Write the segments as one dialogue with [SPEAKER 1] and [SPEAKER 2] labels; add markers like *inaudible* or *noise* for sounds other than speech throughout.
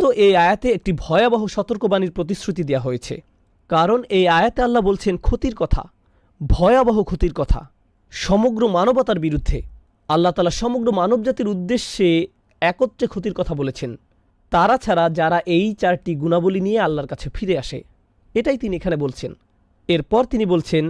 [SPEAKER 1] মূলত এই আয়াতে একটি ভয়াবহ সতর্কবাণীর প্রতিশ্রুতি দেওয়া হয়েছে। কারণ এই আয়াতে আল্লাহ বলছেন, ক্ষতির কথা, ভয়াবহ ক্ষতির কথা, সমগ্র মানবতার বিরুদ্ধে। আল্লাহ তালা সমগ্র মানবজাতির উদ্দেশ্যে একত্রে ক্ষতির কথা বলেছেন। তারা ছাড়া যারা এই চারটি গুণাবলী নিয়ে আল্লাহর কাছে ফিরে আসে, এটাই তিনি এখানে বলছেন। এরপর তিনি বলছেন,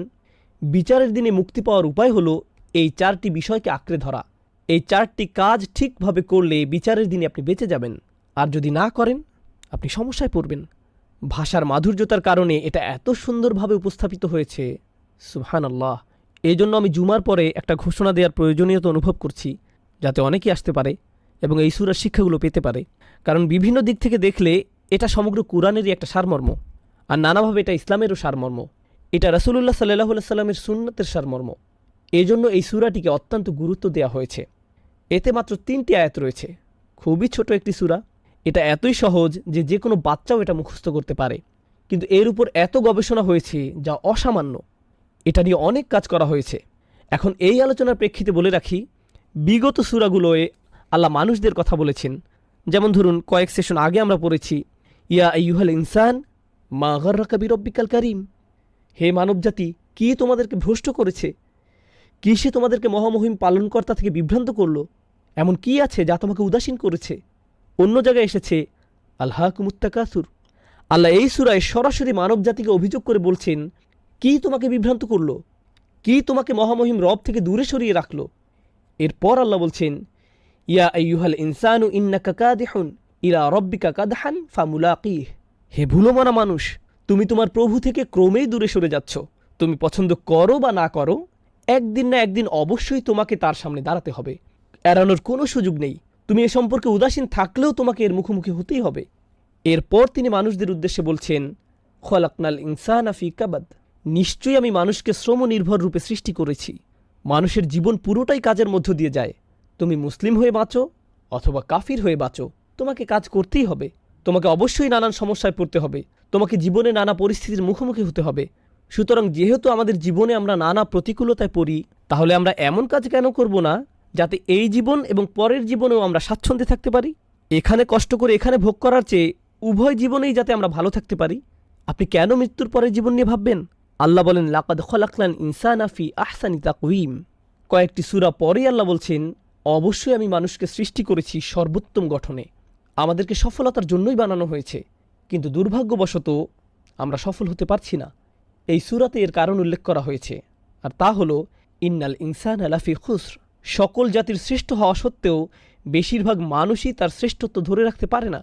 [SPEAKER 1] বিচারের দিনে মুক্তি পাওয়ার উপায় হলো এই চারটি বিষয়কে আঁকড়ে ধরা। এই চারটি কাজ ঠিকভাবে করলে বিচারের দিনে আপনি বেঁচে যাবেন। আর যদি না করেন, আপনি সমস্যায় পড়বেন। ভাষার মাধুর্যতার কারণে এটা এত সুন্দরভাবে উপস্থাপিত হয়েছে। সুহান আল্লাহ এই জন্য আমি জুমার পরে একটা ঘোষণা দেওয়ার প্রয়োজনীয়তা অনুভব করছি, যাতে অনেকেই আসতে পারে এবং এই সুরার শিক্ষাগুলো পেতে পারে। কারণ বিভিন্ন দিক থেকে দেখলে এটা সমগ্র কোরআনেরই একটা সারমর্ম, আর নানাভাবে এটা ইসলামেরও সারমর্ম। এটা রসুল্লাহ সাল্লাহ সাল্লামের সুন্নতের সারমর্ম। এই জন্য এই সুরাটিকে অত্যন্ত গুরুত্ব দেওয়া হয়েছে। এতে মাত্র তিনটি আয়াত রয়েছে। খুবই ছোট একটি সুরা এটা এতই সহজ যে যে কোনো বাচ্চাও এটা মুখস্থ করতে পারে। কিন্তু এর উপর এত গবেষণা হয়েছে যা অসামান্য। এটা নিয়ে অনেক কাজ করা হয়েছে। এখন এই আলোচনার প্রেক্ষিতে বলে রাখি, বিগত সুরাগুলোয় আল্লাহ মানুষদের কথা বলেছেন। যেমন ধরুন, কয়েক সেশন আগে আমরা পড়েছি, ইয়া ইউহাল ইনসান, মা গর্রা কবির রব্বিকাল করিম। হে মানবজাতি, কি তোমাদেরকে ভ্রষ্ট করেছে? কি সে তোমাদেরকে মহামহিম পালনকর্তা থেকে বিভ্রান্ত করল? এমন কি আছে যা তোমাকে উদাসীন করেছে? অন্য জায়গায় এসেছে, আল্লাহ কুমুত্তাকাসুর আল্লাহ এই সুরায় সরাসরি মানবজাতিকে অভিযোগ করে বলছেন, কি তোমাকে বিভ্রান্ত করল? কি তোমাকে মহামহিম রব থেকে দূরে সরিয়ে রাখল? এরপর আল্লাহ বলছেন, ইয়া আইয়ুহাল ইনসানু ইন্নাকা কাদিহুন ইরা রব্বিকা কাদহান ফামুলাকিহ। হে ভুলোমানা মানুষ, তুমি তোমার প্রভু থেকে ক্রমেই দূরে সরে যাচ্ছ। তুমি পছন্দ করো বা না করো, একদিন না একদিন অবশ্যই তোমাকে তার সামনে দাঁড়াতে হবে। এড়ানোর কোনো সুযোগ নেই। তুমি এ সম্পর্কে উদাসীন থাকলেও তোমাকে এর মুখোমুখি হতেই হবে। এরপর তিনি মানুষদের উদ্দেশ্যে বলছেন, খলাকনাল ইনসান আফি কাবাদ। নিশ্চয়ই আমি মানুষকে শ্রম নির্ভর রূপে সৃষ্টি করেছি। মানুষের জীবন পুরোটাই কাজের মধ্য দিয়ে যায়। তুমি মুসলিম হয়ে বাঁচো অথবা কাফির হয়ে বাঁচো, তোমাকে কাজ করতেই হবে। তোমাকে অবশ্যই নানান সমস্যায় পড়তে হবে। তোমাকে জীবনে নানা পরিস্থিতির মুখোমুখি হতে হবে। সুতরাং যেহেতু আমাদের জীবনে আমরা নানা প্রতিকূলতায় পড়ি, তাহলে আমরা এমন কাজ কেন করব না যাতে এই জীবন এবং পরের জীবনেও আমরা স্বাচ্ছন্দ্যে থাকতে পারি। এখানে কষ্ট করে এখানে ভোগ করার চেয়ে উভয় জীবনেই যাতে আমরা ভালো থাকতে পারি। আপনি কেন মৃত্যুর পরের জীবন নিয়ে ভাববেন? আল্লাহ বলেন, লাকাদ খলাকলান ইনসান আফি আহসানি তাকুইম কয়েকটি সুরা পরেই আল্লাহ বলছেন, অবশ্যই আমি মানুষকে সৃষ্টি করেছি সর্বোত্তম গঠনে। আমাদেরকে সফলতার জন্যই বানানো হয়েছে। কিন্তু দুর্ভাগ্যবশত আমরা সফল হতে পারছি না। এই সুরাতে এর কারণ উল্লেখ করা হয়েছে। আর তা হল, ইন্নাল ইনসান আলাফি খুসর। সকল জাতির শ্রেষ্ঠ হওয়া সত্ত্বেও বেশিরভাগ মানুষই তার শ্রেষ্ঠত্ব ধরে রাখতে পারে না।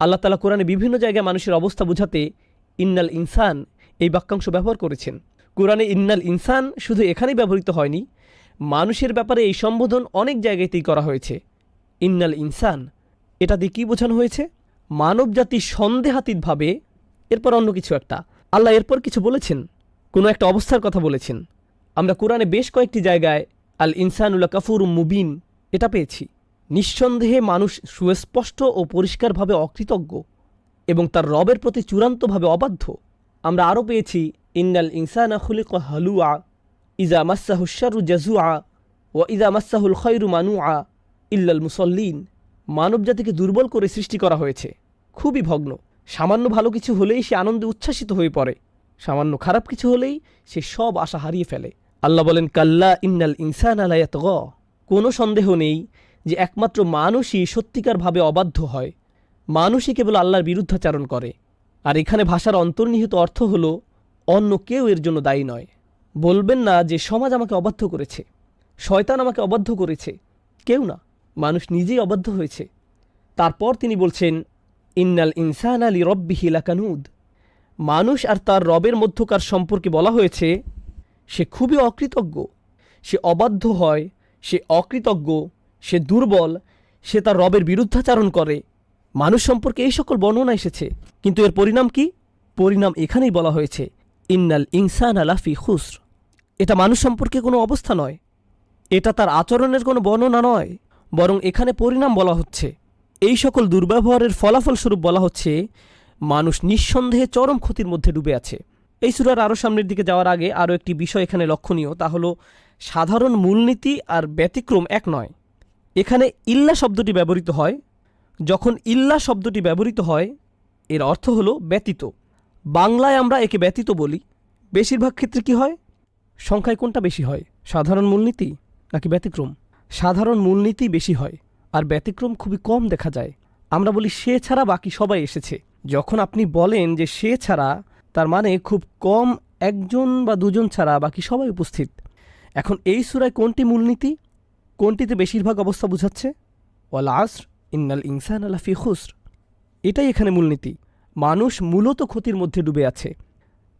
[SPEAKER 1] আল্লাহ তালা কোরআনে বিভিন্ন জায়গায় মানুষের অবস্থা বোঝাতে ইন্নাল ইনসান এই বাক্যাংশ ব্যবহার করেছেন। কোরআনে ইন্নাল ইনসান শুধু এখানেই ব্যবহৃত হয়নি, মানুষের ব্যাপারে এই সম্বোধন অনেক জায়গাতেই করা হয়েছে। ইন্নাল ইনসান, এটা দিয়ে কী বোঝানো হয়েছে? মানবজাতি সন্দেহাতীতভাবে, এরপর অন্য কিছু একটা। আল্লাহ এরপর কিছু বলেছেন, কোনো একটা অবস্থার কথা বলেছেন। আমরা কোরআনে বেশ কয়েকটি জায়গায় আল ইনসানুল্লা কাফুর মুবিন। এটা পেয়েছি। নিঃসন্দেহে মানুষ সুস্পষ্ট ও পরিষ্কারভাবে অকৃতজ্ঞ এবং তার রবের প্রতি চূড়ান্তভাবে অবাধ্য। আমরা আরও পেয়েছি, ইন্নাল ইনসানা খুলিক হালুয়া, ইজা মাসাহুসারু জাজুয়া ও ইজা মাসাহুল খৈরু মানুয়া ইল্লাল মুসল্লিন। মানবজাতিকে দুর্বল করে সৃষ্টি করা হয়েছে। খুবই ভগ্ন। সামান্য ভালো কিছু হলেই সে আনন্দে উচ্ছ্বাসিত হয়ে পড়ে। সামান্য খারাপ কিছু হলেই সে সব আশা হারিয়ে ফেলে। আল্লাহ বলেন, কাল্লা ইন্নাল ইনসান আলায়াত গ কোনো সন্দেহ নেই যে একমাত্র মানুষই সত্যিকারভাবে অবাধ্য হয়। মানুষই কেবল আল্লাহর বিরুদ্ধাচারণ করে। আর এখানে ভাষার অন্তর্নিহিত অর্থ হল, অন্য কেউ এর জন্য দায়ী নয়। বলবেন না যে সমাজ আমাকে অবাধ্য করেছে। শয়তান আমাকে অবাধ্য করেছে। কেউ না, মানুষ নিজেই অবাধ্য হয়েছে। তারপর তিনি বলছেন, ইন্নাল ইনসান আলী রব্বিহি লাকানুদ। মানুষ আর তার রবের মধ্যকার সম্পর্কে বলা হয়েছে সে খুবই অকৃতজ্ঞ। সে অবাধ্য হয়, সে অকৃতজ্ঞ, সে দুর্বল, সে তার রবের বিরুদ্ধাচারণ করে। মানুষ সম্পর্কে এই সকল বর্ণনা এসেছে, কিন্তু এর পরিণাম কি? পরিণাম এখানেই বলা হয়েছে, ইন্নাল ইনসান আলাফি খুসর। এটা মানুষ সম্পর্কে কোনো অবস্থা নয়। এটা তার আচরণের কোনো বর্ণনা নয়, বরং এখানে পরিণাম বলা হচ্ছে। এই সকল দুর্ব্যবহারের ফলাফলস্বরূপ বলা হচ্ছে, মানুষ নিঃসন্দেহে চরম ক্ষতির মধ্যে ডুবে আছে। এই সুরার আরও সামনের দিকে যাওয়ার আগে আরও একটি বিষয় এখানে লক্ষণীয়, তা হলো সাধারণ মূলনীতি আর ব্যতিক্রম এক নয়। এখানে ইল্লা শব্দটি ব্যবহৃত হয়। যখন ইল্লা শব্দটি ব্যবহৃত হয়, এর অর্থ হলো ব্যতীত। বাংলায় আমরা একে ব্যতীত বলি। বেশিরভাগ ক্ষেত্রে কি হয়? সংখ্যায় কোনটা বেশি হয়? সাধারণ মূলনীতি নাকি ব্যতিক্রম? সাধারণ মূলনীতি বেশি হয় আর ব্যতিক্রম খুবই কম দেখা যায়। আমরা বলি সে ছাড়া বাকি সবাই এসেছে। যখন আপনি বলেন যে সে ছাড়া তার মানে খুব কম একজন বা দুজন ছাড়া বাকি সবাই উপস্থিত। এখন এই সুরায় কোনটি মূলনীতি? কোনটিতে বেশিরভাগ অবস্থা বোঝাচ্ছে? ওয়াল আসর, ইন্নাল ইনসান আলা ফি খুসর। এটাই এখানে মূলনীতি। মানুষ মূলত ক্ষতির মধ্যে ডুবে আছে।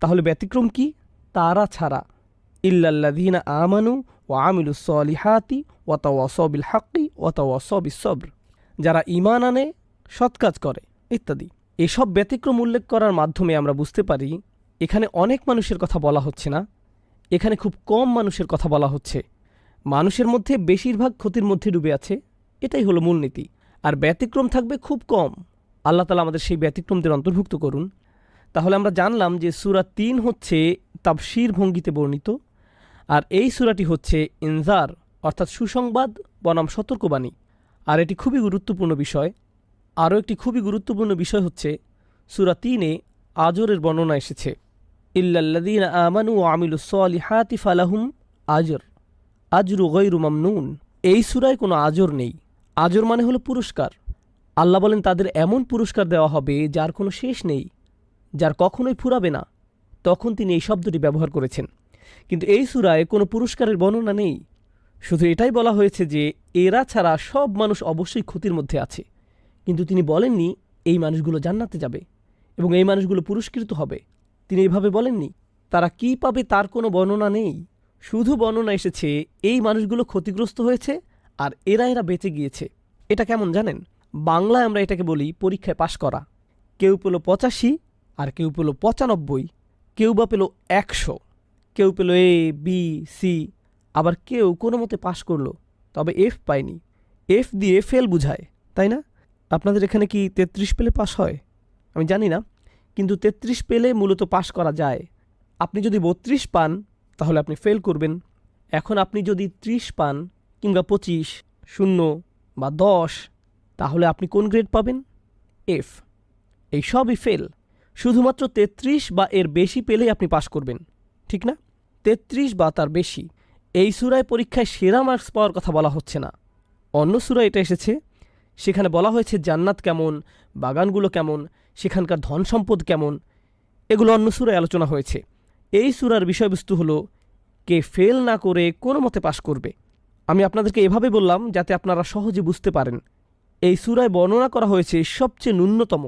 [SPEAKER 1] তাহলে ব্যতিক্রম কি? তারা ছাড়া। ইল্লাল্লাযীনা আমানু ও আমিলু সলিহাতি ওয়াতাওয়াসবিল হাক্কি ওয়াতাওয়াসবিস সবর। যারা ঈমান আনে, সৎ কাজ করে, ইত্যাদি। এসব ব্যতিক্রম উল্লেখ করার মাধ্যমে আমরা বুঝতে পারি, এখানে অনেক মানুষের কথা বলা হচ্ছে না, এখানে খুব কম মানুষের কথা বলা হচ্ছে। মানুষের মধ্যে বেশিরভাগ ক্ষতির মধ্যে ডুবে আছে, এটাই হলো মূলনীতি আর ব্যতিক্রম থাকবে খুব কম। আল্লাহ তালা আমাদের সেই ব্যতিক্রমদের অন্তর্ভুক্ত করুন। তাহলে আমরা জানলাম যে সুরা তিন হচ্ছে তাবশির ভঙ্গিতে বর্ণিত, আর এই সুরাটি হচ্ছে ইনজার, অর্থাৎ সুসংবাদ, বনাম সতর্কবাণী। আর এটি খুবই গুরুত্বপূর্ণ বিষয় আরও একটি খুবই গুরুত্বপূর্ণ বিষয় হচ্ছে, সুরা তিনে আজরের বর্ণনা এসেছে। ইল্লাল্লাদিন আমানু ও আমিলু হাতি ফালাহুম আজর, আজরু গৈরু মামনুন। এই সুরায় কোনো আজর নেই। আজর মানে হলো পুরস্কার। আল্লাহ বলেন, তাদের এমন পুরস্কার দেওয়া হবে যার কোনো শেষ নেই, যার কখনোই ফুরাবে না। তখন তিনি এই শব্দটি ব্যবহার করেছেন। কিন্তু এই সুরায় কোনো পুরস্কারের বর্ণনা নেই। শুধু এটাই বলা হয়েছে যে, এরা ছাড়া সব মানুষ অবশ্যই ক্ষতির মধ্যে আছে। কিন্তু তিনি বলেননি, এই মানুষগুলো জান্নাতে যাবে এবং এই মানুষগুলো পুরস্কৃত হবে। তিনি এইভাবে বলেননি, তারা কি পাবে তার কোনো বর্ণনা নেই। শুধু বর্ণনা এসেছে, এই মানুষগুলো ক্ষতিগ্রস্ত হয়েছে আর এরা এরা বেঁচে গিয়েছে। এটা কেমন জানেন? বাংলায় আমরা এটাকে বলি পরীক্ষায় পাশ করা। কেউ পেল পঁচাশি আর কেউ পেল পঁচানব্বই, কেউ বা পেল একশো, কেউ পেল এ বি সি আবার কেউ কোনো মতে পাশ করল, তবে এফ পায়নি। এফ দিয়ে ফেল বুঝায়, তাই না? আপনাদের এখানে কি তেত্রিশ পেলে পাশ হয়? আমি জানি না, কিন্তু তেত্রিশ পেলে মূলত পাশ করা যায়। আপনি যদি বত্রিশ পান, তাহলে আপনি ফেল করবেন। এখন আপনি যদি ত্রিশ পান কিংবা পঁচিশ, শূন্য বা দশ, তাহলে আপনি কোন গ্রেড পাবেন? এফ এই সবই ফেল শুধুমাত্র তেত্রিশ বা এর বেশি পেলেই আপনি পাশ করবেন, ঠিক না? তেত্রিশ বা তার বেশি। এই সুরায় পরীক্ষায় সেরা মার্কস পাওয়ার কথা বলা হচ্ছে না। অন্য সুরায় এটা এসেছে সেখানে বলা হয়েছে জান্নাত কেমন, বাগানগুলো কেমন, সেখানকার ধন সম্পদ কেমন, এগুলো অন্য সুরায় আলোচনা হয়েছে। এই সুরার বিষয়বস্তু হলো, কে ফেল না করে কোনো মতে পাশ করবে। আমি আপনাদেরকে এভাবে বললাম যাতে আপনারা সহজে বুঝতে পারেন। এই সুরায় বর্ণনা করা হয়েছে সবচেয়ে ন্যূনতম,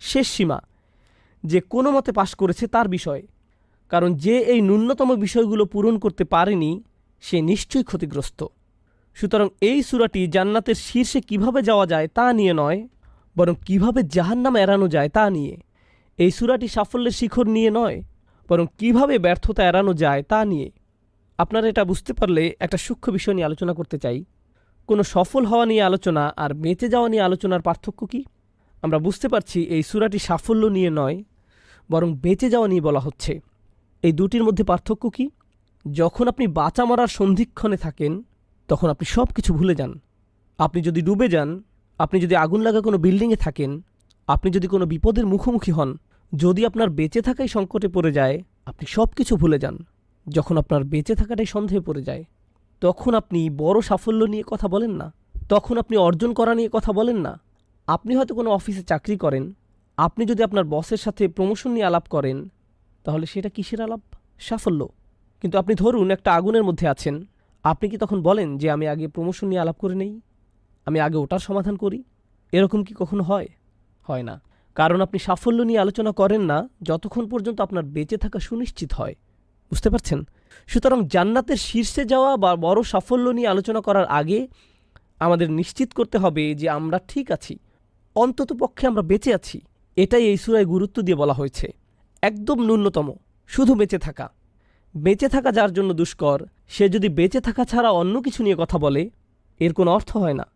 [SPEAKER 1] শেষ সীমা, যে কোনো মতে পাশ করেছে তার বিষয়ে। কারণ যে এই ন্যূনতম বিষয়গুলো পূরণ করতে পারেনি, সে নিশ্চয়ই ক্ষতিগ্রস্ত। সুতরাং এই সুরাটি জান্নাতের শীর্ষে কীভাবে যাওয়া যায় তা নিয়ে নয়, বরং কীভাবে জাহান্নাম এড়ানো যায় তা নিয়ে। এই সুরাটি সাফল্যের শিখর নিয়ে নয়, বরং কীভাবে ব্যর্থতা এড়ানো যায় তা নিয়ে। আপনারা এটা বুঝতে পারলে একটা সূক্ষ্ম বিষয় নিয়ে আলোচনা করতে চাই। কোনো সফল হওয়া নিয়ে আলোচনা আর বেঁচে যাওয়া নিয়ে আলোচনার পার্থক্য কি? আমরা বুঝতে পারছি এই সুরাটি সাফল্য নিয়ে নয়, বরং বেঁচে যাওয়া নিয়ে বলা হচ্ছে। এই দুটির মধ্যে পার্থক্য কি? যখন আপনি বাঁচা মরার সন্ধিক্ষণে থাকেন তখন আপনি সব কিছু ভুলে যান। আপনি যদি ডুবে যান, আপনি যদি আগুন লাগা কোনো বিল্ডিংয়ে থাকেন, আপনি যদি কোনো বিপদের মুখোমুখি হন, যদি আপনার বেঁচে থাকাই সংকটে পড়ে যায়, আপনি সব কিছু ভুলে যান। যখন আপনার বেঁচে থাকাটাই সন্দেহে পড়ে যায়, তখন আপনি বড় সাফল্য নিয়ে কথা বলেন না। তখন আপনি অর্জন করা নিয়ে কথা বলেন না। আপনি হয়তো কোনো অফিসে চাকরি করেন, আপনি যদি আপনার বসের সাথে প্রমোশন নিয়ে আলাপ করেন, তাহলে সেটা কিসের আলাপ? সাফল্য। কিন্তু আপনি ধরুন একটা আগুনের মধ্যে আছেন আপনি কি তখন বলেন যে আমি আগে প্রমোশন নিয়ে আলাপ করে নেই? আমি আগে ওটার সমাধান করি? এরকম কি কখনো হয়? হয় না। কারণ আপনি সাফল্য নিয়ে আলোচনা করেন না, যতক্ষণ পর্যন্ত আপনার বেঁচে থাকা সুনিশ্চিত হয়। বুঝতে পারছেন? সুতরাং জান্নাতের শীর্ষে যাওয়া বা বড় সাফল্য নিয়ে আলোচনা করার আগে আমাদের নিশ্চিত করতে হবে যে আমরা ঠিক আছি। অন্তত পক্ষে আমরা বেঁচে আছি। এটাই এই সুরায় গুরুত্ব দিয়ে বলা হয়েছে। একদম ন্যূনতম। শুধু বেঁচে থাকা। বেঁচে থাকা যার জন্য দুষ্কর সে যদি বেঁচে থাকা ছাড়া অন্য কিছু নিয়ে কথা বলে, এর কোনো অর্থ হয় না।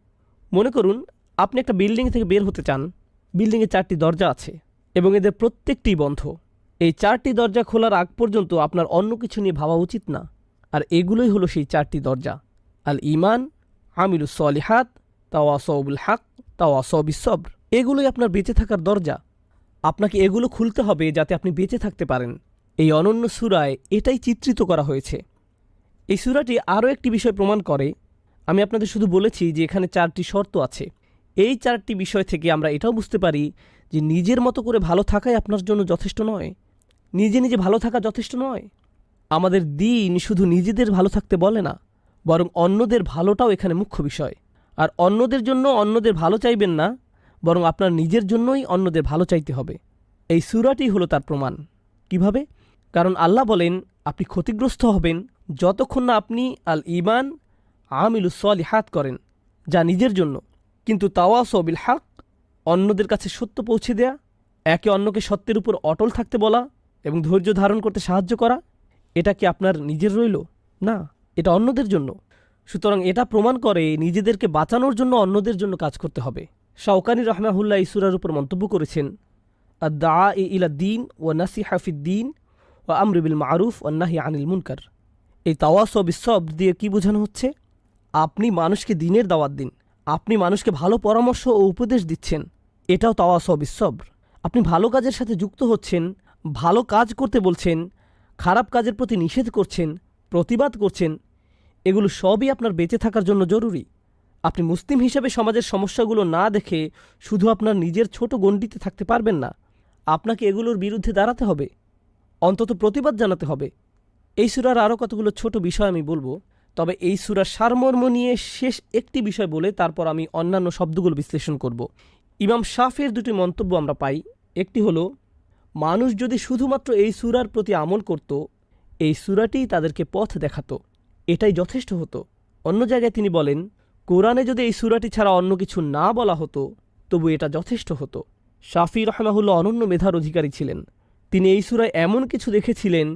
[SPEAKER 1] মনে করুন, আপনি একটা বিল্ডিং থেকে বের হতে চান। বিল্ডিংয়ে চারটি দরজা আছে এবং এদের প্রত্যেকটি বন্ধ। এই চারটি দরজা খোলার আগ পর্যন্ত আপনার অন্য কিছু নিয়ে ভাবা উচিত না। আর এগুলোই হলো সেই চারটি দরজা। আল ইমান আমিলুস সলিহাত তাওয়াসউল হাক তাও অসবিসব্র এগুলোই আপনার বেঁচে থাকার দরজা। আপনাকে এগুলো খুলতে হবে যাতে আপনি বেঁচে থাকতে পারেন। এই অনন্য সুরায় এটাই চিত্রিত করা হয়েছে। এই সুরাটি আরও একটি বিষয় প্রমাণ করে। আমি আপনাদের শুধু বলেছি যে এখানে চারটি শর্ত আছে। এই চারটি বিষয় থেকে আমরা এটাও বুঝতে পারি যে নিজের মতো করে ভালো থাকাই আপনার জন্য যথেষ্ট নয়। নিজে নিজে ভালো থাকা যথেষ্ট নয়। আমাদের দিন শুধু নিজেদের ভালো থাকতে বলে না, বরং অন্যদের ভালোটাও এখানে মুখ্য বিষয়। আর অন্যদের জন্য অন্যদের ভালো চাইবেন না, বরং আপনার নিজের জন্যই অন্যদের ভালো চাইতে হবে। এই সুরাটি হলো তার প্রমাণ। কীভাবে? কারণ আল্লাহ বলেন, আপনি ক্ষতিগ্রস্ত হবেন যতক্ষণ না আপনি আল ইমান আমিলুসলি হাত করেন, যা নিজের জন্য, কিন্তু তাওয়াসবিল হাক অন্যদের কাছে সত্য পৌঁছে দেয়া, একে অন্যকে সত্যের উপর অটল থাকতে বলা এবং ধৈর্য ধারণ করতে সাহায্য করা, এটা কি আপনার নিজের রইল? না, এটা অন্যদের জন্য। সুতরাং এটা প্রমাণ করে নিজেদেরকে বাঁচানোর জন্য অন্যদের জন্য কাজ করতে হবে। শাওকানি রহমাহুল্লাহ ইসুরার উপর মন্তব্য করেছেন আদা ইলা দিন ও নাসি হাফিদ্দিন ও আমরিবিল মারুফ ও নাহি আনিল মুনকার। এই তাওয়াস ও বিশ্বব দিয়ে কি বোঝানো হচ্ছে? আপনি মানুষকে দিনের দাওয়াত দিন। আপনি মানুষকে ভালো পরামর্শ ও উপদেশ দিচ্ছেন। এটাও তাওয়াস ও বিশ্বব্র আপনি ভালো কাজের সাথে যুক্ত হচ্ছেন, ভালো কাজ করতে বলছেন, খারাপ কাজের প্রতি নিষেধ করছেন, প্রতিবাদ করছেন, এগুলো সবই আপনার বেঁচে থাকার জন্য জরুরি। আপনি মুসলিম হিসেবে সমাজের সমস্যাগুলো না দেখে শুধু আপনার নিজের ছোট গণ্ডিতে থাকতে পারবেন না। আপনাকে এগুলোর বিরুদ্ধে দাঁড়াতে হবে। অন্তত প্রতিবাদ জানাতে হবে। এই সুরার আরও কতগুলো ছোট বিষয় আমি বলব, তবে এই সুরার সারমর্ম নিয়ে শেষ একটি বিষয় বলে তারপর আমি অন্যান্য শব্দগুলো বিশ্লেষণ করব। ইমাম শাফের দুটি মন্তব্য আমরা পাই। একটি হলো, মানুষ যদি শুধুমাত্র এই সুরার প্রতি আমল করত, এই সুরাটিই তাদেরকে পথ দেখাতো, এটাই যথেষ্ট হতো। অন্য জায়গায় তিনি বলেন, কোরআনে যদি এই সুরাটি ছাড়া অন্য কিছু না বলা হতো, তবু এটা যথেষ্ট হতো। শাফি রহমাহুল্লাহ অনন্য মেধার অধিকারী ছিলেন। তিনি এই সুরায় এমন কিছু দেখেছিলেন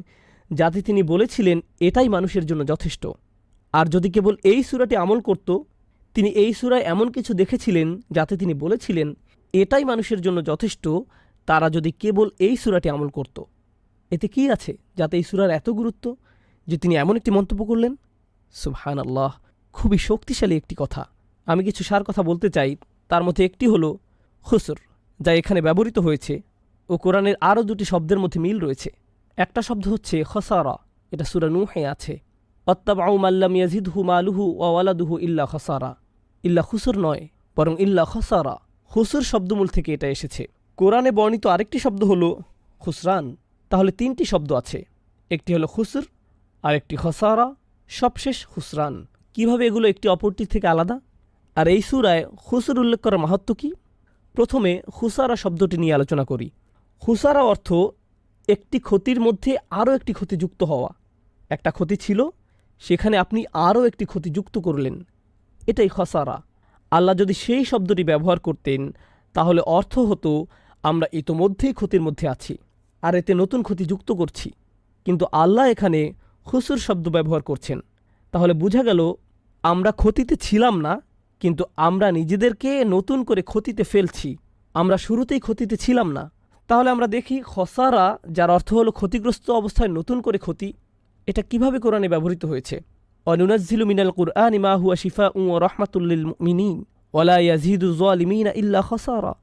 [SPEAKER 1] যাতে তিনি বলেছিলেন, এটাই মানুষের জন্য যথেষ্ট। আর যদি কেবল এই সুরাটি আমল করত, তিনি এই সুরায় এমন কিছু দেখেছিলেন যাতে তিনি বলেছিলেন, এটাই মানুষের জন্য যথেষ্ট। তারা যদি কেবল এই সুরাটি আমল করত। এতে কি আছে যাতে এই সুরার এত গুরুত্ব যে তিনি এমন একটি মন্তব্য করলেন? সুবহান আল্লাহ খুবই শক্তিশালী একটি কথা। আমি কিছু সার কথা বলতে চাই। তার মধ্যে একটি হলো খুসর, যা এখানে ব্যবহৃত হয়েছে ও কোরআনের আরও দুটি শব্দের মধ্যে মিল রয়েছে। একটা শব্দ হচ্ছে খসারা, এটা সুরা নুহে আছে। অত্তাবাউ মাল্লাম ইয়াজিদ হু মালুহু ওয়ালাদুহু ইল্লা খসারা। ইল্লা খুসর নয়, বরং ইল্লা খসারা। হুসুর শব্দমূল থেকে এটা এসেছে। কোরআনে বর্ণিত আরেকটি শব্দ হলো খুসরান। তাহলে তিনটি শব্দ আছে। একটি হলো খুসুর আর একটি খসারা, সবশেষ খুসরান। কীভাবে এগুলো একটি অপরটির থেকে আলাদা? আর এই সুরায় খুসর উল্লেখ করার মাহাত্ম কি? প্রথমে হুসারা শব্দটি নিয়ে আলোচনা করি। হুসারা অর্থ একটি ক্ষতির মধ্যে আরও একটি ক্ষতি যুক্ত হওয়া। একটা ক্ষতি ছিল, সেখানে আপনি আরও একটি ক্ষতি যুক্ত করলেন। এটাই খসারা। আল্লাহ যদি সেই শব্দটি ব্যবহার করতেন, তাহলে অর্থ হতো, আমরা ইতোমধ্যেই ক্ষতির মধ্যে আছি আর এতে নতুন ক্ষতি যুক্ত করছি। কিন্তু আল্লাহ এখানে হুসুর শব্দ ব্যবহার করছেন। তাহলে বোঝা গেল, আমরা ক্ষতিতে ছিলাম না, কিন্তু আমরা নিজেদেরকে নতুন করে ক্ষতিতে ফেলছি। আমরা শুরুতেই ক্ষতিতে ছিলাম না। তাহলে আমরা দেখি খসারা, যার অর্থ হলো ক্ষতিগ্রস্ত অবস্থায় নতুন করে ক্ষতি, এটা কীভাবে কোরআনে ব্যবহৃত হয়েছে? অনুনাজিলু মিনাল কুরআন মা হুয়া শিফা উ রহমাতুল্লিল মিনিন ওলা ইয়াজিদু জলিমিনা ইল্লা খসারা।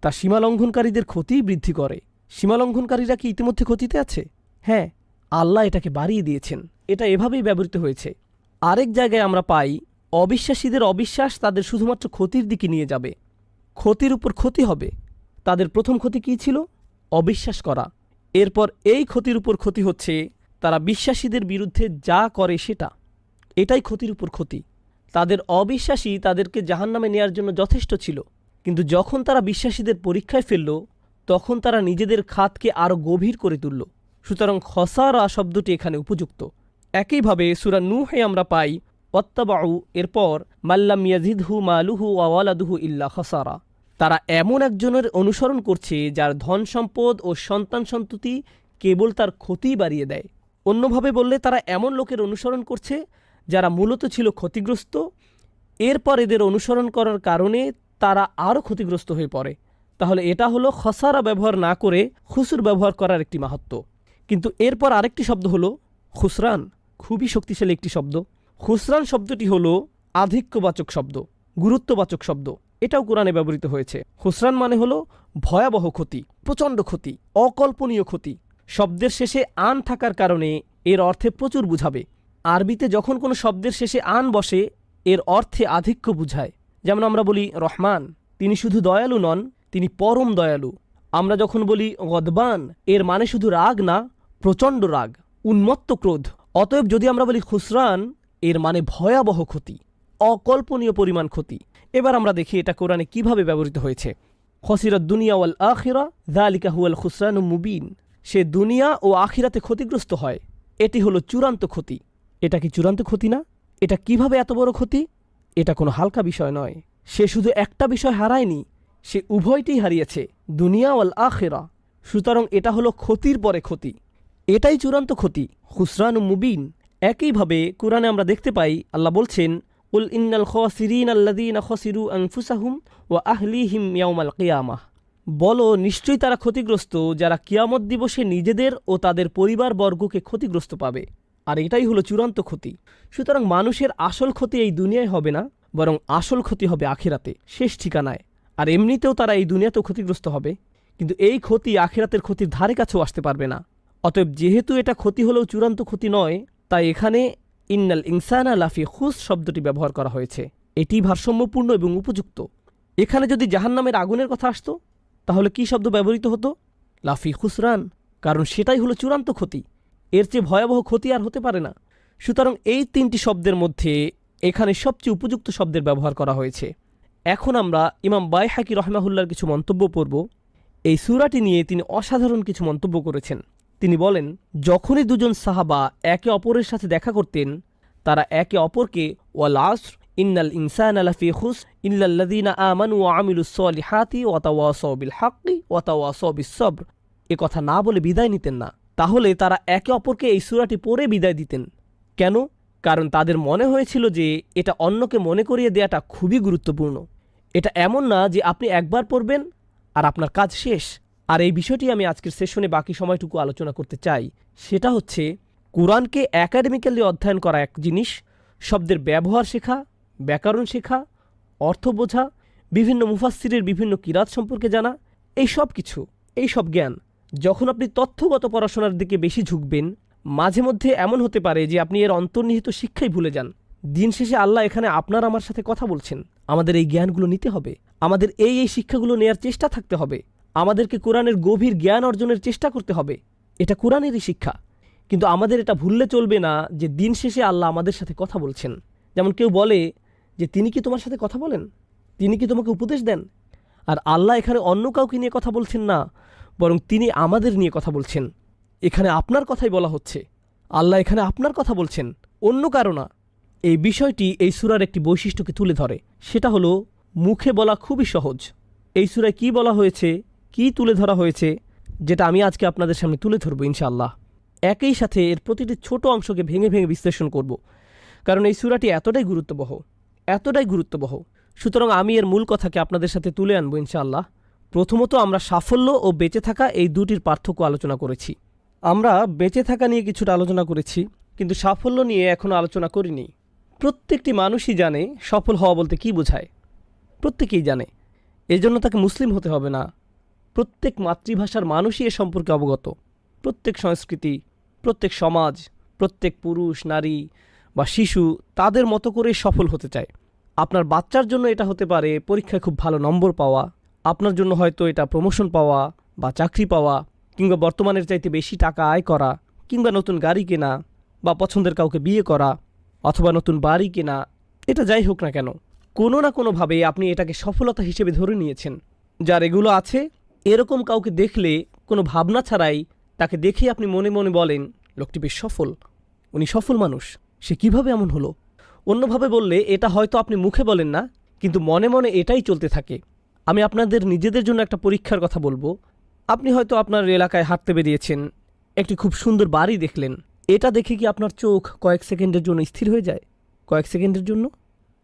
[SPEAKER 1] তা সীমালঙ্ঘনকারীদের ক্ষতিই বৃদ্ধি করে। সীমালঙ্ঘনকারীরা কি ইতিমধ্যে ক্ষতিতে আছে? হ্যাঁ আল্লাহ এটাকে বাড়িয়ে দিয়েছেন। এটা এভাবেই ব্যবহৃত হয়েছে। আরেক জায়গায় আমরা পাই, অবিশ্বাসীদের অবিশ্বাস তাদের শুধুমাত্র ক্ষতির দিকে নিয়ে যাবে। ক্ষতির উপর ক্ষতি হবে। তাদের প্রথম ক্ষতি কী ছিল? অবিশ্বাস করা। এরপর এই ক্ষতির উপর ক্ষতি হচ্ছে তারা বিশ্বাসীদের বিরুদ্ধে যা করে সেটা। এটাই ক্ষতির উপর ক্ষতি। তাদের অবিশ্বাসী তাদেরকে জাহান্নামে নেয়ার জন্য যথেষ্ট ছিল। কিন্তু যখন তারা বিশ্বাসীদের পরীক্ষায় ফেলল, তখন তারা নিজেদের খাতকে আরও গভীর করে তুলল। সুতরাং খসারা শব্দটি এখানে উপযুক্ত। একইভাবে সুরা নুহে আমরা পাই অত্তাবাউ এরপর মাল্লাম ইয়াজিদহু মালুহু ওয়ালাদুহু ইল্লা খসারা তারা এমন একজনের অনুসরণ করছে যার ধন সম্পদ ও সন্তান সন্ততি কেবল তার ক্ষতি বাড়িয়ে দেয়। অন্যভাবে বললে, তারা এমন লোকের অনুসরণ করছে যারা মূলত ছিল ক্ষতিগ্রস্ত। এরপর এদের অনুসরণ করার কারণে তারা আরও ক্ষতিগ্রস্ত হয়ে পড়ে। তাহলে এটা হলো খসারা ব্যবহার না করে খুসুর ব্যবহার করার একটি মাহাত্ম। কিন্তু এরপর আরেকটি শব্দ হলো খুসরান, খুবই শক্তিশালী একটি শব্দ। খুসরান শব্দটি হলো আধিক্যবাচক শব্দ, গুরুত্ববাচক শব্দ। এটাও কোরআনে ব্যবহৃত হয়েছে। হুসরান মানে হলো ভয়াবহ ক্ষতি, প্রচণ্ড ক্ষতি, অকল্পনীয় ক্ষতি। শব্দের শেষে আন থাকার কারণে এর অর্থে প্রচুর বুঝাবে। আরবিতে যখন কোনো শব্দের শেষে আন বসে, এর অর্থে আধিক্য বুঝায়। যেমন আমরা বলি রহমান, তিনি শুধু দয়ালু নন, তিনি পরম দয়ালু। আমরা যখন বলি গদবান, এর মানে শুধু রাগ না, প্রচণ্ড রাগ, উন্মত্ত ক্রোধ। অতএব যদি আমরা বলি খুসরান, এর মানে ভয়াবহ ক্ষতি, অকল্পনীয় পরিমাণ ক্ষতি। এবার আমরা দেখি এটা কোরআনে কীভাবে ব্যবহৃত হয়েছে। খসিরত দুনিয়া ওয়াল আখিরা দালিকা হুয়াল খুসরান মুবিন। সে দুনিয়া ও আখিরাতে ক্ষতিগ্রস্ত হয়। এটি হলো চূড়ান্ত ক্ষতি। এটা কি চূড়ান্ত ক্ষতি না? এটা কীভাবে এত বড় ক্ষতি? এটা কোনো হালকা বিষয় নয়। সে শুধু একটা বিষয় হারায়নি, সে উভয়টি হারিয়েছে, দুনিয়া ওয়াল আখেরা। সুতরাং এটা হলো ক্ষতির পরে ক্ষতি। এটাই চূড়ান্ত ক্ষতি হুসরান মুবিন। একইভাবে কোরআনে আমরা দেখতে পাই, আল্লাহ বলছেন কিয়ামাহ বলো, নিশ্চয়ই তারা ক্ষতিগ্রস্ত যারা কিয়ামত দিবসে নিজেদের ও তাদের পরিবারবর্গকে ক্ষতিগ্রস্ত পাবে। আর এটাই হলো চূড়ান্ত ক্ষতি। সুতরাং মানুষের আসল ক্ষতি এই দুনিয়ায় হবে না, বরং আসল ক্ষতি হবে আখেরাতে, শেষ ঠিকানায়। আর এমনিতেও তারা এই দুনিয়াতেও ক্ষতিগ্রস্ত হবে। কিন্তু এই ক্ষতি আখেরাতের ক্ষতির ধারে কাছেও আসতে পারবে না। অতএব যেহেতু এটা ক্ষতি হলেও চূড়ান্ত ক্ষতি নয়, তাই এখানে ইন্নাল ইনসানা লাফি খুস শব্দটি ব্যবহার করা হয়েছে। এটি ভারসাম্যপূর্ণ এবং উপযুক্ত। এখানে যদি জাহান্নামের আগুনের কথা আসতো, তাহলে কি শব্দ ব্যবহৃত হতো? লাফি খুসরান, কারণ সেটাই হলো চূড়ান্ত ক্ষতি। এর চেয়ে ভয়াবহ ক্ষতি আর হতে পারে না। সুতরাং এই তিনটি শব্দের মধ্যে এখানে সবচেয়ে উপযুক্ত শব্দের ব্যবহার করা হয়েছে। এখন আমরা ইমাম বাই হাকি রহমাহুল্লার কিছু মন্তব্য পড়ব। এই সুরাটি নিয়ে তিনি অসাধারণ কিছু মন্তব্য করেছেন। তিনি বলেন, যখনই দুজন সাহাবা একে অপরের সাথে দেখা করতেন, তারা একে অপরকে, ওয়াল ইন্নাল ইনসান আলাফি খুস ইল্লাল্লাদিনা আমানু ওয়া আমিলুস সলিহাতি ওয়াতাওয়াসাও বিল হাক্কি ওয়াতাওয়াসাও বিস সবর। এ কথা না বলে বিদায় নিতেন না। তাহলে তারা একে অপরকে এই সুরাটি পড়ে বিদায় দিতেন। কেন? কারণ তাদের মনে হয়েছিল যে এটা অন্যকে মনে করিয়ে দেওয়াটা খুবই গুরুত্বপূর্ণ। এটা এমন না যে আপনি একবার পড়বেন আর আপনার কাজ শেষ। আর এই বিষয়টি আমি আজকের সেশনে বাকি সময়টুকু আলোচনা করতে চাই। সেটা হচ্ছে, কোরআনকে একাডেমিক্যালি অধ্যয়ন করা এক জিনিস, শব্দের ব্যবহার শেখা, ব্যাকরণ শেখা, অর্থ বোঝা, বিভিন্ন মুফাসসিরের বিভিন্ন কিরাত সম্পর্কে জানা, এই সব কিছু, এই সব জ্ঞান যখন আপনি তথ্যগত পড়াশোনার দিকে বেশি ঝুঁকবেন, মাঝে মধ্যে এমন হতে পারে যে আপনি এর অন্তর্নিহিত শিক্ষাই ভুলে যান। দিন শেষে আল্লাহ এখানে আপনার আমার সাথে কথা বলছেন। আমাদের এই জ্ঞানগুলো নিতে হবে। আমাদের এই এই শিক্ষাগুলো নেয়ার চেষ্টা থাকতে হবে। আমাদেরকে কোরআনের গভীর জ্ঞান অর্জনের চেষ্টা করতে হবে। এটা কোরআনেরই শিক্ষা। কিন্তু আমাদের এটা ভুললে চলবে না যে দিন শেষে আল্লাহ আমাদের সাথে কথা বলছেন। যেমন কেউ বলে যে, তিনি কি তোমার সাথে কথা বলেন? তিনি কি তোমাকে উপদেশ দেন? আর আল্লাহ এখানে অন্য কাউকে নিয়ে কথা বলছেন না, বরং তিনি আমাদের নিয়ে কথা বলছেন। এখানে আপনার কথাই বলা হচ্ছে। আল্লাহ এখানে আপনার কথা বলছেন, অন্য কারও না। এই বিষয়টি এই সুরার একটি বৈশিষ্ট্যকে তুলে ধরে। সেটা হলো, মুখে বলা খুবই সহজ। এই সুরায় কি বলা হয়েছে? কি তুলে ধরা হয়েছে, যেটা আমি আজকে আপনাদের সামনে তুলে ধরবো ইনশাআল্লাহ। একই সাথে এর প্রতিটি ছোট অংশকে ভেঙে ভেঙে বিশ্লেষণ করব, কারণ এই সুরাটি এতটাই গুরুত্ববহ এতটাই গুরুত্ববহ। সুতরাং আমি এর মূল কথাকে আপনাদের সাথে তুলে আনব ইনশাআল্লাহ। প্রথমত আমরা সাফল্য ও বেঁচে থাকা এই দুটির পার্থক্য আলোচনা করেছি। আমরা বেঁচে থাকা নিয়ে কিছুটা আলোচনা করেছি, কিন্তু সাফল্য নিয়ে এখনও আলোচনা করিনি। প্রত্যেকটি মানুষই জানে সফল হওয়া বলতে কি বোঝায়। প্রত্যেকেই জানে। এজন্য তাকে মুসলিম হতে হবে না। প্রত্যেক মাতৃভাষার মানুষই এ সম্পর্কে অবগত। প্রত্যেক সংস্কৃতি, প্রত্যেক সমাজ, প্রত্যেক পুরুষ, নারী বা শিশু তাদের মতো করে সফল হতে চায়। আপনার বাচ্চার জন্য এটা হতে পারে পরীক্ষায় খুব ভালো নম্বর পাওয়া, আপনার জন্য হয়তো এটা প্রমোশন পাওয়া বা চাকরি পাওয়া কিংবা বর্তমানের চাইতে বেশি টাকা আয় করা কিংবা নতুন গাড়ি কেনা বা পছন্দের কাউকে বিয়ে করা অথবা নতুন বাড়ি কেনা, এটা যাই হোক না কেন। কোনো না কোনোভাবে আপনি এটাকে সফলতা হিসেবে ধরে নিয়েছেন। যার এগুলো আছে এরকম কাউকে দেখলে কোনো ভাবনা ছাড়াই তাকে দেখে আপনি মনে মনে বলেন, লোকটি বেশ সফল। উনি সফল মানুষ। সে কীভাবে এমন হলো? অন্যভাবে বললে, এটা হয়তো আপনি মুখে বলেন না, কিন্তু মনে মনে এটাই চলতে থাকে। আমি আপনাদের নিজেদের জন্য একটা পরীক্ষার কথা বলব। আপনি হয়তো আপনার এলাকায় হাঁটতে বেরিয়েছেন, একটি খুব সুন্দর বাড়ি দেখলেন। এটা দেখে কি আপনার চোখ কয়েক সেকেন্ডের জন্য স্থির হয়ে যায়? কয়েক সেকেন্ডের জন্য?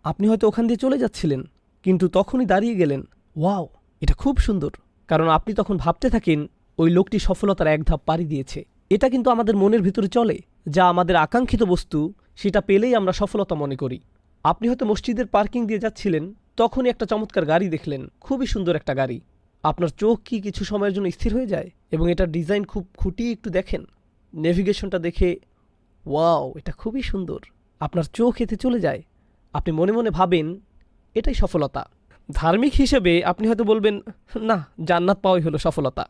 [SPEAKER 1] আপনি হয়তো ওখান দিয়ে চলে যাচ্ছিলেন, কিন্তু তখনই দাঁড়িয়ে গেলেন। ওয়াও, এটা খুব সুন্দর। কারণ আপনি তখন ভাবতে থাকেন, ওই লোকটি সফলতার এক ধাপ পাড়ি দিয়েছে। এটা কিন্তু আমাদের মনের ভিতরে চলে, যা আমাদের আকাঙ্ক্ষিত বস্তু, সেটা পেলেই আমরা সফলতা মনে করি। আপনি হয়তো মসজিদের পার্কিং দিয়ে যাচ্ছিলেন, তখনই একটা চমৎকার গাড়ি দেখলেন, খুবই সুন্দর একটা গাড়ি। আপনার চোখ কি কিছু সময়ের জন্য স্থির হয়ে যায়, এবং এটার ডিজাইন খুব খুঁটিয়ে একটু দেখেন। নেভিগেশনটা দেখে, ওয়াও, এটা খুবই সুন্দর। আপনার চোখ এতে চলে যায়। আপনি মনে মনে ভাবেন, এটাই সফলতা। ধার্মিক হিসেবে আপনি হয়তো বলবেন, না, জান্নাত পাওয়াই হলো সফলতা।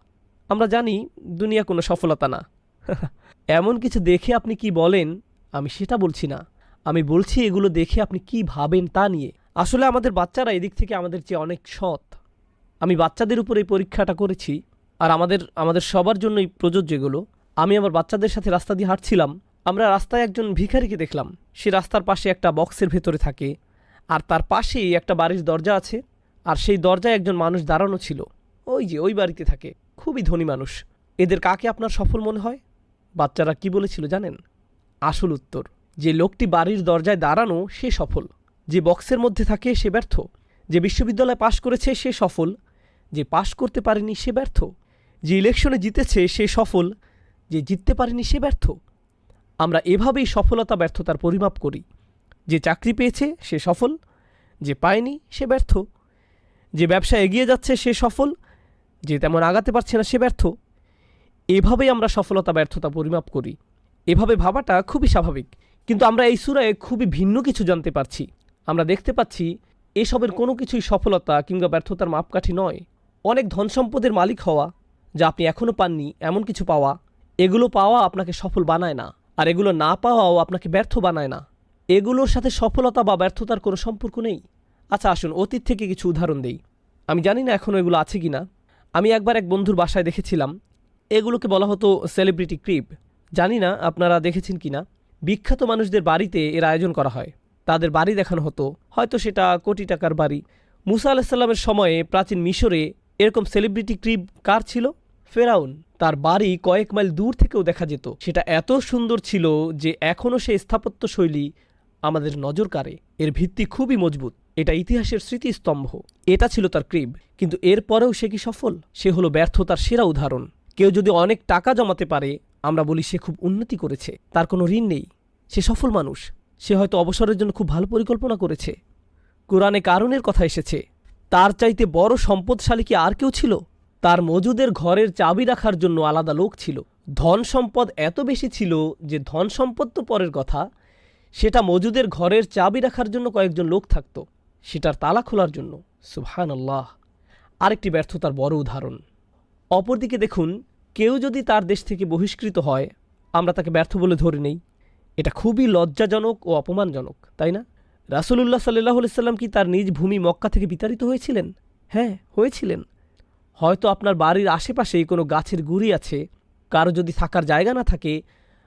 [SPEAKER 1] আমরা জানি দুনিয়া কোনো সফলতা না। *laughs* এমন কিছু দেখে আপনি কি বলেন? আমি সেটা বলছি না। আমি বলছি এগুলো দেখে আপনি কি ভাবেন তা নিয়ে। আসলে আমাদের বাচ্চারা এদিক থেকে আমাদের চেয়ে অনেক সৎ। আমি বাচ্চাদের উপর এই পরীক্ষাটা করেছি, আর আমাদের আমাদের সবার জন্যই প্রযোজ্য এগুলো। আমি আমার বাচ্চাদের সাথে রাস্তা দিয়ে হাঁটছিলাম। আমরা রাস্তায় একজন ভিখারিকে দেখলাম। সে রাস্তার পাশে একটা বক্সের ভেতরে থাকে। আর তার পাশেই একটা বাড়ির দরজা আছে, আর সেই দরজায় একজন মানুষ দাঁড়ানো ছিল। ওই যে, ওই বাড়িতে থাকে। খুবই ধনী মানুষ। এদের কাকে আপনার সফল মনে হয়? বাচ্চারা কি বলেছিল জানেন? আসল উত্তর, যে লোকটি বাড়ির দরজায় দাঁড়ানো, সে সফল। যে বক্সের মধ্যে থাকে, সে ব্যর্থ। যে বিশ্ববিদ্যালয়ে পাশ করেছে, সে সফল। যে পাশ করতে পারেনি, সে ব্যর্থ। যে ইলেকশনে জিতেছে, সে সফল। যে জিততে পারেনি, সে ব্যর্থ। আমরা এভাবেই সফলতা, ব্যর্থতার পরিমাপ করি। যে চাকরি পেয়েছে সে সফল, যে পায়নি সে ব্যর্থ, যে ব্যবসা এগিয়ে যাচ্ছে সে সফল, যে তেমন আগাতে পারছে না সে ব্যর্থ। এভাবেই আমরা সফলতা, ব্যর্থতা পরিমাপ করি। এভাবে ভাবাটা খুবই স্বাভাবিক। কিন্তু আমরা এই সুরায় খুবই ভিন্ন কিছু জানতে পারছি। আমরা দেখতে পাচ্ছি এসবের কোনো কিছুই সফলতা কিংবা ব্যর্থতার মাপকাঠি নয়। অনেক ধন সম্পদের মালিক হওয়া, যা আপনি এখনও পাননি, এমন কিছু পাওয়া, এগুলো পাওয়া আপনাকে সফল বানায় না। আর এগুলো না পাওয়াও আপনাকে ব্যর্থ বানায় না। এগুলোর সাথে সফলতা বা ব্যর্থতার কোনো সম্পর্ক নেই। আচ্ছা আসুন অতীত থেকে কিছু উদাহরণ দেই। আমি জানি না এখনও এগুলো আছে কি না আমি একবার এক বন্ধুর বাসায় দেখেছিলাম। এগুলোকে বলা হতো সেলিব্রিটি ক্রিপ। জানি না আপনারা দেখেছেন কি না বিখ্যাত মানুষদের বাড়িতে এর আয়োজন করা হয়। তাদের বাড়ি দেখানো হতো। হয়তো সেটা কোটি টাকার বাড়ি। মুসা আলাহিসাল্লামের সময়ে প্রাচীন মিশরে এরকম সেলিব্রিটি ক্রিপ কার ছিল? ফেরাউন। তার বাড়ি কয়েক মাইল দূর থেকেও দেখা যেত। সেটা এত সুন্দর ছিল যে এখনও সে স্থাপত্য শৈলী আমাদের নজর কাড়ে। এর ভিত্তি খুবই মজবুত। এটা ইতিহাসের স্মৃতিস্তম্ভ। এটা ছিল তার ক্রিব কিন্তু এরপরেও সে কি সফল? সে হলো ব্যর্থতার সেরা উদাহরণ। কেউ যদি অনেক টাকা জমাতে পারে, আমরা বলি সে খুব উন্নতি করেছে। তার কোনো ঋণ নেই। সে সফল মানুষ। সে হয়তো অবসরের জন্য খুব ভালো পরিকল্পনা করেছে। কোরআনে কারণের কথা এসেছে, তার চাইতে বড় সম্পদশালী কি আর কেউ ছিল? তার মজুদের ঘরের চাবি রাখার জন্য আলাদা লোক ছিল। ধন সম্পদ এত বেশি ছিল যে ধন সম্পদ তো পরের কথা। সেটা মজুদের ঘরের চাবি রাখার জন্য কয়েকজন লোক থাকত। সেটার তালা খোলার জন্য। সুবহান আল্লাহ আরেকটি ব্যর্থতার বড় উদাহরণ। অপরদিকে দেখুন, কেউ যদি তার দেশ থেকে বহিষ্কৃত হয়, আমরা তাকে ব্যর্থ বলে ধরে নেই। এটা খুবই লজ্জাজনক ও অপমানজনক, তাই না? রাসুলুল্লাহ সাল্লাহ সাল্লাম কি তার নিজ ভূমি মক্কা থেকে বিতাড়িত হয়েছিলেন? হ্যাঁ হয়েছিলেন। হয়তো আপনার বাড়ির আশেপাশেই কোনো গাছের গুড়ি আছে, কারও যদি থাকার জায়গা না থাকে,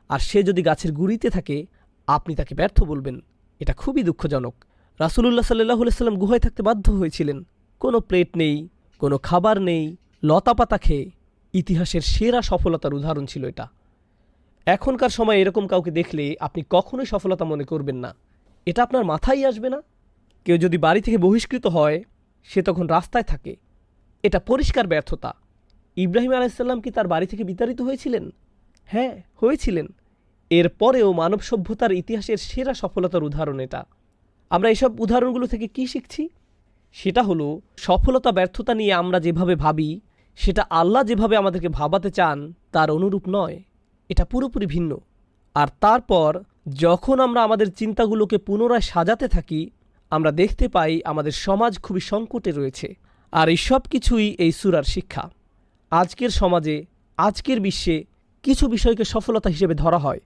[SPEAKER 1] আর সে যদি গাছের গুড়িতে থাকে আপনি তাকে ব্যর্থ বলবেন। এটা খুবই দুঃখজনক। রাসুলুল্লাহ সাল্লাহ সাল্লাম গুহায় থাকতে বাধ্য হয়েছিলেন। কোনো প্লেট নেই, কোনো খাবার নেই, লতাপাতা খেয়ে। ইতিহাসের সেরা সফলতার উদাহরণ ছিল এটা। এখনকার সময় এরকম কাউকে দেখলে আপনি কখনোই সফলতা মনে করবেন না। এটা আপনার মাথায় আসবে না? কেউ যদি বাড়ি থেকে বহিষ্কৃত হয়, সে তখন রাস্তায় থাকে। এটা পরিষ্কার ব্যর্থতা। ইব্রাহিম আলাইসাল্লাম কি তার বাড়ি থেকে বিতাড়িত হয়েছিলেন? হ্যাঁ হয়েছিলেন। এরপরেও মানব সভ্যতার ইতিহাসের সেরা সফলতার উদাহরণ এটা। আমরা এসব উদাহরণগুলো থেকে কি শিখছি? সেটা হলো, সফলতা, ব্যর্থতা নিয়ে আমরা যেভাবে ভাবি, সেটা আল্লাহ যেভাবে আমাদেরকে ভাবাতে চান, তার অনুরূপ নয়। এটা পুরোপুরি ভিন্ন। আর তারপর, যখন আমরা আমাদের চিন্তাগুলোকে পুনরায় সাজাতে থাকি, আমরা দেখতে পাই আমাদের সমাজ খুবই সংকটে রয়েছে। আর এই সব কিছুই এই সুরার শিক্ষা। আজকের সমাজে, আজকের বিশ্বে কিছু বিষয়কে সফলতা হিসেবে ধরা হয়।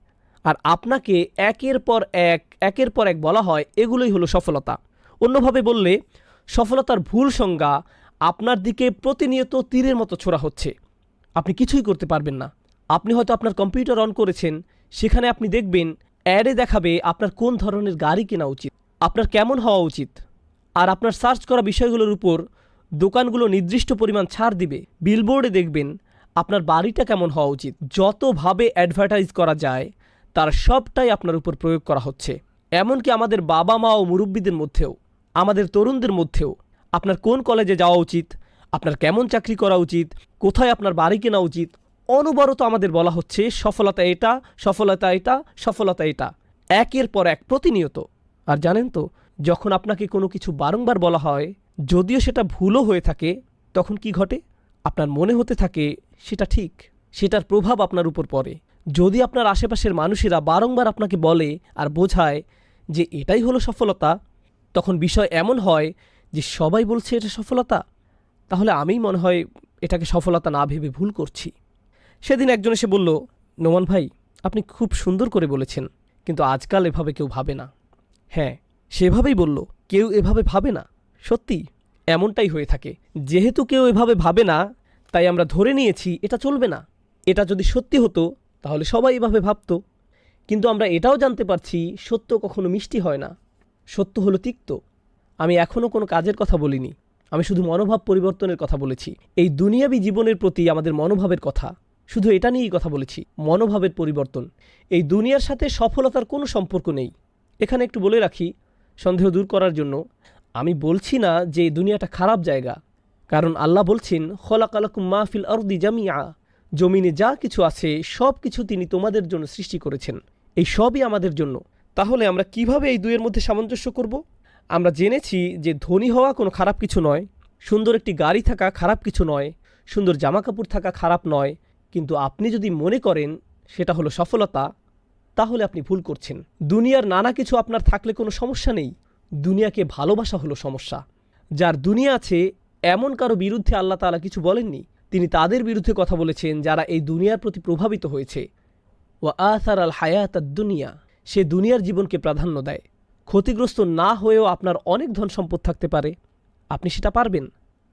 [SPEAKER 1] আর আপনাকে একের পর এক, একের পর এক বলা হয়, এগুলোই হলো সফলতা। অন্যভাবে বললে, সফলতার ভুল সংজ্ঞা আপনার দিকে প্রতিনিয়ত তীরের মতো ছোড়া হচ্ছে। আপনি কিছুই করতে পারবেন না। আপনি হয়তো আপনার কম্পিউটার অন করেছেন, সেখানে আপনি দেখবেন, অ্যাডে দেখাবে আপনার কোন ধরনের গাড়ি কেনা উচিত, আপনার কেমন হওয়া উচিত। আর আপনার সার্চ করা বিষয়গুলোর উপর দোকানগুলো নির্দিষ্ট পরিমাণ ছাড় দিবে। বিলবোর্ডে দেখবেন, আপনার বাড়িটা কেমন হওয়া উচিত। যতভাবে অ্যাডভার্টাইজ করা যায় তার সবটাই আপনার উপর প্রয়োগ করা হচ্ছে। এমনকি আমাদের বাবা মা ও মুরব্বীদের মধ্যেও, আমাদের তরুণদের মধ্যেও। আপনার কোন কলেজে যাওয়া উচিত? আপনার কেমন চাকরি করা উচিত? কোথায় আপনার বাড়ি কেনা উচিত? অনবরত আমাদের বলা হচ্ছে, সফলতা এটা সফলতা এটা সফলতা এটা। একের পর এক প্রতিনিয়ত। আর জানেন তো, যখন আপনাকে কোনো কিছু বারংবার বলা হয়, যদিও সেটা ভুলও হয়ে থাকে, তখন কি ঘটে? আপনার মনে হতে থাকে, সেটা ঠিক, সেটার প্রভাব আপনার উপর পড়ে। যদি আপনার আশেপাশের মানুষেরা বারংবার আপনাকে বলে আর বোঝায় যে এটাই হলো সফলতা, তখন বিষয় এমন হয় যে সবাই বলছে এটা সফলতা। তাহলে আমিই মনে হয় এটাকে সফলতা না ভেবে ভুল করছি। সেদিন একজন এসে বলল, নোমান ভাই, আপনি খুব সুন্দর করে বলেছেন, কিন্তু আজকাল এভাবে কেউ ভাবে না। হ্যাঁ সেভাবেই বলল, কেউ এভাবে ভাবে না। সত্যি, এমনটাই হয়ে থাকে। যেহেতু কেউ এভাবে ভাবে না, তাই আমরা ধরে নিয়েছি এটা চলবে না। এটা যদি সত্যি হতো তাহলে সবাই এভাবে ভাবতো। কিন্তু আমরা এটাও জানতে পারছি, সত্য কখনো মিষ্টি হয় না। সত্য হলো তিক্ত। আমি এখনও কোনো কাজের কথা বলিনি। আমি শুধু মনোভাব পরিবর্তনের কথা বলেছি। এই দুনিয়াবি জীবনের প্রতি আমাদের মনোভাবের কথা। শুধু এটা নিয়েই কথা বলেছি, মনোভাবের পরিবর্তন। এই দুনিয়ার সাথে সফলতার কোনো সম্পর্ক নেই। এখানে একটু বলে রাখি, সন্দেহ দূর করার জন্য, আমি বলছি না যে দুনিয়াটা খারাপ জায়গা। কারণ আল্লাহ বলছেন, খলাকালাকুম মাহফিল আরদি জামিয়া জমিনে যা কিছু আছে, সব কিছু তিনি তোমাদের জন্য সৃষ্টি করেছেন। এই সবই আমাদের জন্য। তাহলে আমরা কীভাবে এই দুয়ের মধ্যে সামঞ্জস্য করব? আমরা জেনেছি যে ধনী হওয়া কোনো খারাপ কিছু নয়, সুন্দর একটি গাড়ি থাকা খারাপ কিছু নয়, সুন্দর জামা কাপড় থাকা খারাপ নয়, কিন্তু আপনি যদি মনে করেন সেটা হলো সফলতা, তাহলে আপনি ভুল করছেন। দুনিয়ার নানা কিছু আপনার থাকলে কোনো সমস্যা নেই। দুনিয়াকে ভালোবাসা হলো সমস্যা। যার দুনিয়া আছে, এমন কারও বিরুদ্ধে আল্লাহ তাআলা কিছু বলেননি। তিনি তাদের বিরুদ্ধে কথা বলেছেন যারা এই দুনিয়ার প্রতি প্রভাবিত হয়েছে। ও আসার আল হায়াত দুনিয়া, সে দুনিয়ার জীবনকে প্রাধান্য দেয়। ক্ষতিগ্রস্ত না হয়েও আপনার অনেক ধন সম্পদ থাকতে পারে। আপনি সেটা পারবেন।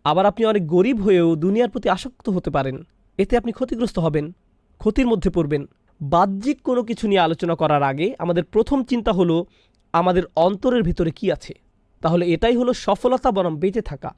[SPEAKER 1] আবার আপনি অনেক গরিব হয়েও দুনিয়ার প্রতি আসক্ত হতে পারেন। এতে আপনি ক্ষতিগ্রস্ত হবেন, ক্ষতির মধ্যে পড়বেন। বাহ্যিক কোনো কিছু নিয়ে আলোচনা করার আগে আমাদের প্রথম চিন্তা হলো, আমাদের অন্তরের ভিতরে কি আছে? তাহলে এটাই হলো সফলতা বনাম বেঁচে থাকা।